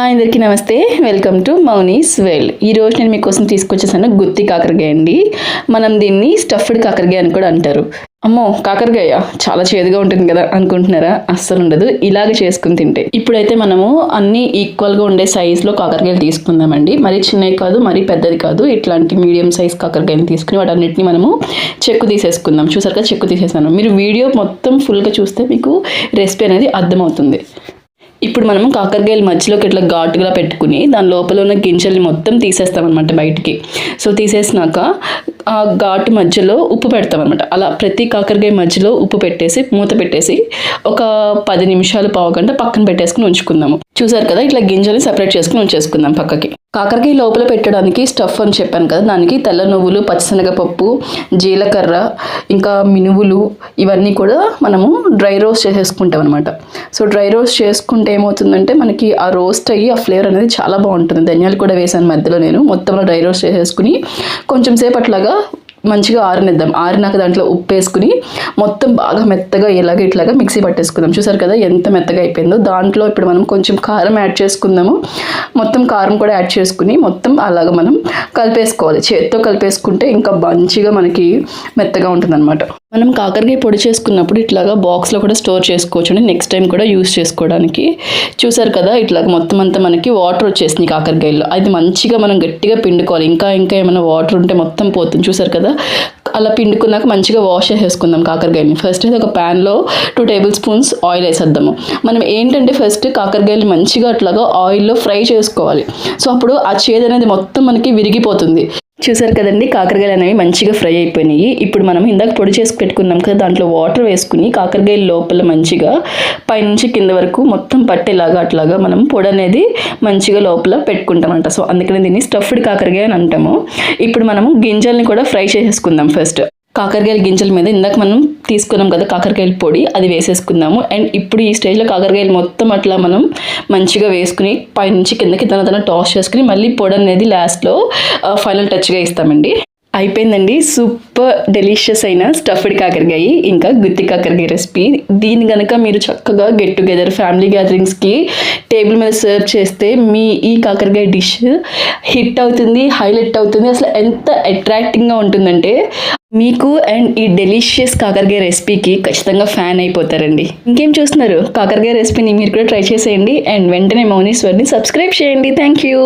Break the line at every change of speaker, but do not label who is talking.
Hi అందరికీ నమస్తే. Welcome to Mouni's well ఈరోజు నేను మీకోసం తీసుకొచ్చేసాను గుత్తి కాకరకాయ అండి. మనం దీన్ని స్టఫ్డ్ కాకరకాయ అని కూడా అంటారు. అమ్మో కాకరకాయ చాలా చేదుగా ఉంటుంది కదా అనుకుంటున్నారా? అస్సలు ఉండదు. ఇలాగ చేసుకుని తింటే. ఇప్పుడైతే మనము అన్ని ఈక్వల్గా ఉండే సైజులో కాకరకాయలు తీసుకుందామండి. మరి చిన్నవి కాదు మరి పెద్దది కాదు. ఇట్లాంటి మీడియం సైజ్ కాకరకాయలు తీసుకుని వాటన్నిటిని మనము చెక్కు తీసేసుకుందాం. చూసారు కదా చెక్కు తీసేసాను. మీరు వీడియో మొత్తం ఫుల్గా చూస్తే మీకు రెసిపీ అనేది అర్థమవుతుంది. ఇప్పుడు మనం కాకరకాయలు మధ్యలోకి ఇట్లా ఘాటుగా పెట్టుకుని దాని లోపల ఉన్న గింజల్ని మొత్తం తీసేస్తామన్నమాట బయటికి. సో తీసేసినాక ఆ ఘాటు మధ్యలో ఉప్పు పెడతామన్నమాట అలా ప్రతి కాకరకాయ మధ్యలో ఉప్పు పెట్టేసి మూత పెట్టేసి ఒక పది నిమిషాలు పావు గంట పక్కన పెట్టేసుకుని ఉంచుకుందాము. చూసారు కదా ఇట్లా గింజల్ని సెపరేట్ చేసుకుని ఉంచేసుకుందాం పక్కకి. కాకరకాయ లోపల పెట్టడానికి స్టఫ్ అని చెప్పాను కదా దానికి తెల్ల నువ్వులు పచ్చిశనగపప్పు జీలకర్ర ఇంకా మినువులు ఇవన్నీ కూడా మనము డ్రై రోస్ట్ చేసేసుకుంటాం అనమాట సో డ్రై రోస్ట్ చేసుకుంటే ఏమవుతుందంటే మనకి ఆ రోస్ట్ అయ్యి ఆ ఫ్లేవర్ అనేది చాలా బాగుంటుంది. ధనియాలు కూడా వేసాను మధ్యలో నేను. మొత్తంలో డ్రై రోస్ట్ చేసేసుకుని కొంచెం సేపు అట్లాగా మంచిగా ఆరనిద్దాం. ఆరినాక దాంట్లో ఉప్పు వేసుకుని మొత్తం బాగా మెత్తగా ఇలాగ ఇట్లాగా మిక్సీ పట్టేసుకుందాం. చూసారు కదా ఎంత మెత్తగా అయిపోయిందో. దాంట్లో ఇప్పుడు మనం కొంచెం కారం యాడ్ చేసుకుందాము. మొత్తం కారం కూడా యాడ్ చేసుకుని మొత్తం అలాగ మనం కలిపేసుకోవాలి. చేత్తో కలిపేసుకుంటే ఇంకా మంచిగా మనకి మెత్తగా ఉంటుందన్నమాట. మనం కాకరకాయ పొడి చేసుకున్నప్పుడు ఇట్లాగా బాక్స్లో కూడా స్టోర్ చేసుకోవచ్చు అండి. నెక్స్ట్ టైం కూడా యూస్ చేసుకోవడానికి. చూసారు కదా ఇట్లాగ మొత్తం అంతా మనకి వాటర్ వచ్చేసింది కాకరకాయల్లో. అది మంచిగా మనం గట్టిగా పిండుకోవాలి. ఇంకా ఇంకా ఏమైనా వాటర్ ఉంటే మొత్తం పోతుంది. చూసారు కదా అలా పిండుకున్నాక మంచిగా వాష్ చేసేసుకుందాం కాకరకాయని. ఫస్ట్ అయితే ఒక ప్యాన్లో టూ టేబుల్ స్పూన్స్ ఆయిల్ వేసేద్దాము. మనం ఏంటంటే ఫస్ట్ కాకరకాయలు మంచిగా అట్లాగా ఆయిల్లో ఫ్రై చేసుకోవాలి. సో అప్పుడు ఆ చేదు అనేది మొత్తం మనకి విరిగిపోతుంది. చూసారు కదండి కాకరకాయలు అనేవి మంచిగా ఫ్రై అయిపోయినాయి. ఇప్పుడు మనం ఇందాక పొడి చేసి పెట్టుకున్నాం కదా దాంట్లో వాటర్ వేసుకుని కాకరకాయల లోపల మంచిగా పైనుంచి కింద వరకు మొత్తం పట్టేలాగా అట్లాగా మనం పొడి అనేది మంచిగా లోపల పెట్టుకుంటామంట. సో అందుకని దీన్ని స్టఫ్డ్ కాకరకాయ అని అంటాము. ఇప్పుడు మనము గింజల్ని కూడా ఫ్రై చేసేసుకుందాం ఫస్ట్. కాకరకాయల గింజల మీద ఇందాక మనం తీసుకున్నాం కదా కాకరకాయల పొడి అది వేసేసుకుందాము. అండ్ ఇప్పుడు ఈ స్టేజ్లో కాకరకాయలు మొత్తం అట్లా మనం మంచిగా వేసుకుని పైనుంచి కిందకి తన తన టాస్ చేసుకుని మళ్ళీ పొడి అనేది లాస్ట్లో ఫైనల్ టచ్గా ఇస్తామండి. అయిపోయిందండి. సూపర్ డెలిషియస్ అయిన స్టఫ్డ్ కాకరకాయ ఇంకా గుత్తి కాకరకాయ రెసిపీ దీన్ని కనుక మీరు చక్కగా గెట్ టుగెదర్ ఫ్యామిలీ గ్యాదరింగ్స్కి టేబుల్ మీద సర్వ్ చేస్తే మీ ఈ కాకరకాయ డిష్ హిట్ అవుతుంది హైలైట్ అవుతుంది. అసలు ఎంత అట్రాక్టింగ్గా ఉంటుందంటే మీకు అండ్ ఈ డెలిషియస్ కాకరకాయ రెసిపీకి ఖచ్చితంగా ఫ్యాన్ అయిపోతారండి. ఇంకేం చూస్తున్నారు? కాకరకాయ రెసిపీని మీరు కూడా ట్రై చేసేయండి. అండ్ వెంటనే మౌనీశ్వర్ని సబ్స్క్రైబ్ చేయండి. Thank you